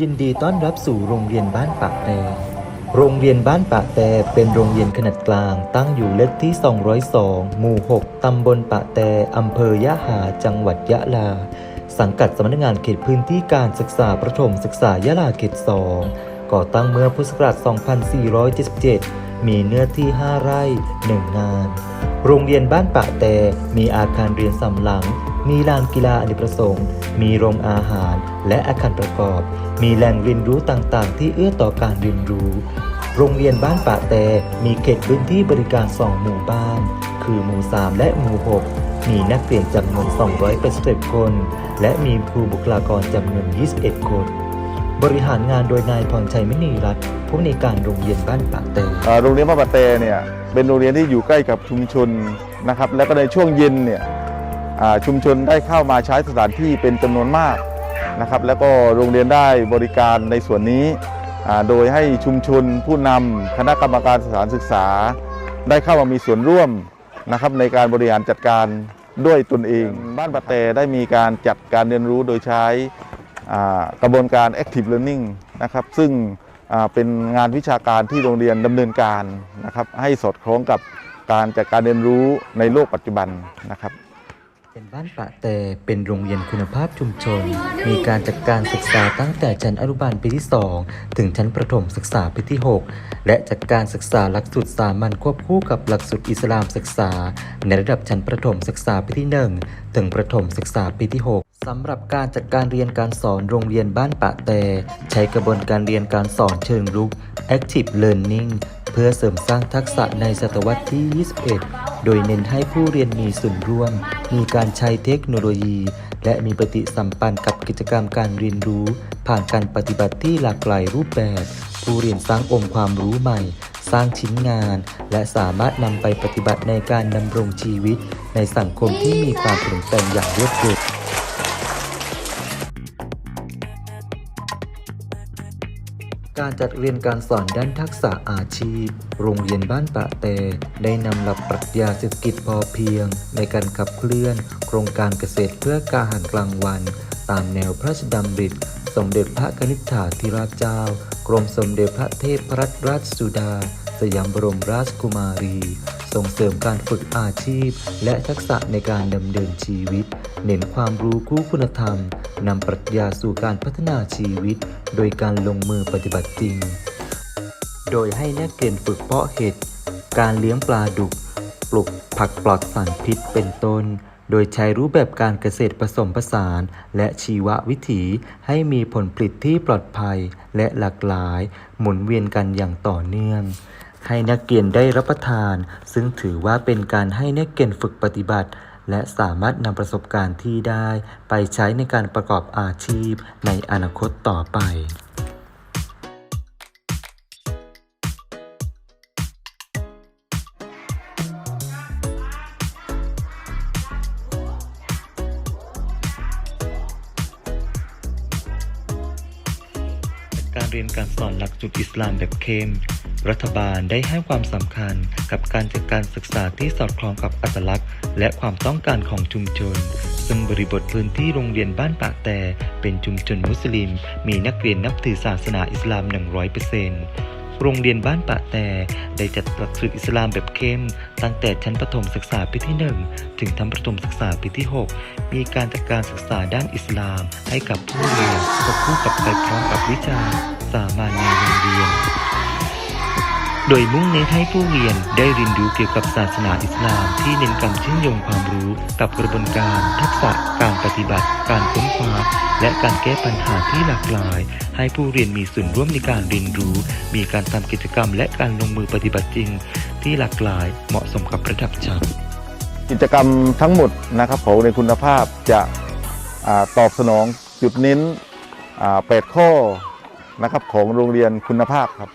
ยินดีต้อนรับสู่โรงเรียนบ้านปากแตโรงเรียนบ้านปากแตเป็นโรงเรียนขนาดกลาง ตั้งอยู่เลขที่ 202 หมู่ 6 ตำบลปากแตอำเภอยะหา จังหวัดยะลา สังกัดสำนักงานเขตพื้นที่การศึกษาประถมศึกษายะลาเขต 2 ก่อตั้งเมื่อพุทธศักราช 2477 มีเนื้อที่ 5 ไร่1งาน โรงเรียนบ้านปะแตมีอาคารเรียนสำหลัง มีลานกีฬาอเนกประสงค์ มีโรงอาหารและอาคารประกอบ มีแหล่งเรียนรู้ต่างๆ ที่เอื้อต่อการเรียนรู้ โรงเรียนบ้านปะแตมีเขตพื้นที่บริการ2หมู่บ้าน คือหมู่ 3 และหมู่ 6มีนักเรียนจำนวน 281คน และมีครูบุคลากรจำนวน 21 คน บริหารงานโดยนายพรชัยมณีรัตน์ผู้อำนการโรงเรียนบ้านปะแตอ่าโรงเรียนพระปะเตเนี่ยเป็นโรงเรียนที่อยู่ใกล้กับชุมชนนะครับ แล้วก็ในช่วงเย็นเนี่ยอ่าชุมชนได้เข้ามาใช้สถานที่เป็นจำนวนมากนะครับ แล้วก็โรงเรียนได้บริการในส่วนนี้อ่าโดยให้ชุมชนผู้นำคณะกรรมการสถานศึกษา ได้เข้ามามีส่วนร่วมนะครับในการบริหารจัดการด้วยตนเอง บ้านปะเตได้มีการจัดการเรียนรู้โดยใช้ กระบวนการ active learning นะครับซึ่งเป็นงานวิชาการที่โรงเรียนดำเนินการนะครับให้สอดคล้องกับการจัดการเรียนรู้ในโลกปัจจุบันนะครับ เป็นบ้านปะแต่เป็นโรงเรียนคุณภาพชุมชน มีการจัดการศึกษาตั้งแต่ชั้นอนุบาลปีที่ 2 ถึงชั้นประถมศึกษาปีที่ 6 และจัดการศึกษาหลักสูตรสามัญควบคู่กับหลักสูตรอิสลามศึกษา ในระดับชั้นประถมศึกษาปีที่ 1 ถึงประถมศึกษาปีที่ 6 สำหรับการจัดการเรียนการสอนโรงเรียนบ้านปะแต่ ใช้กระบวนการเรียนการสอนเชิงรุก Active Learning เพื่อเสริมสร้างทักษะในศตวรรษที่ 21 โดยเน้นให้ผู้เรียนมีส่วนร่วม มีการใช้เทคโนโลยี และมีปฏิสัมพันธ์กับกิจกรรมการเรียนรู้ ผ่านการปฏิบัติที่หลากหลายรูปแบบ ผู้เรียนสร้างองค์ความรู้ใหม่ สร้างชิ้นงาน และสามารถนำไปปฏิบัติในการดำรงชีวิต ในสังคมที่มีความเปลี่ยนแปลงอย่างรวดเร็ว การจัดเรียนการสอนด้านทักษะอาชีพ โรงเรียนบ้านปะเต ได้นำหลักปรัชญาเศรษฐกิจพอเพียง ในการขับเคลื่อน โครงการเกษตรเพื่อการอาหารกลางวัน ตามแนวพระราชดำริสมเด็จพระกนิษฐาธิราชเจ้า กรมสมเด็จพระเทพรัตนราชสุดา สยามบรมราชกุมารี ส่งเสริมการฝึกอาชีพ และทักษะในการดำเนินชีวิต เน้นความรู้คู่คุณธรรม นำปรัชญาสู่การพัฒนาชีวิต โดยการลงมือปฏิบัติจริง โดยให้นักเรียนฝึกเพาะเห็ด การเลี้ยงปลาดุก ปลูกผักปลอดสารพิษเป็นต้น โดยใช้รูปแบบการเกษตรผสมผสาน และชีววิถีให้มีผลผลิตที่ปลอดภัยและหลากหลาย หมุนเวียนกันอย่างต่อเนื่องให้นักเรียนได้รับประทาน ซึ่งถือว่าเป็นการให้นักเรียนฝึกปฏิบัติ และสามารถนำประสบการณ์ที่ได้ ไปใช้ในการประกอบอาชีพในอนาคตต่อไปการเรียนการสอนหลักสูตรอิสลามแบบเข้ม รัฐบาลได้ให้ความสำคัญกับการจัดการศึกษาที่สอดคล้องกับอัตลักษณ์ และความต้องการของชุมชน ซึ่งบริบทพื้นที่โรงเรียนบ้านปากแต่ เป็นชุมชนมุสลิม มีนักเรียนนับถือศาสนาอิสลาม 100%โรงเรียนบ้านปะแต่ได้จัดหลักสูตรอิสลามแบบเข้ม ตั้งแต่ชั้นประถมศึกษาปีที่ 1 ถึงชั้นประถมศึกษาปีที่ 6 มีการจัดการศึกษาด้านอิสลาม ให้กับผู้เรียนควบคู่กับไปพร้อมกับวิชาสามัญในโรงเรียน โดยมุ่งเน้นให้ผู้เรียนได้เรียนรู้เกี่ยวกับศาสนาอิสลาม ที่เน้นการเชื่อมโยงความรู้กับกระบวนการ ทักษะ การปฏิบัติ การค้นคว้า และการแก้ปัญหาที่หลากหลาย ให้ผู้เรียนมีส่วนร่วมในการเรียนรู้ มีการทำกิจกรรม และการลงมือปฏิบัติจริง ที่หลากหลายเหมาะสมกับระดับชั้นกิจกรรมทั้งหมดนะครับของในคุณภาพจะอตอบสนองจุดเน้นอ่าแปดข้อนะครับของโรงเรียนคุณภาพครับ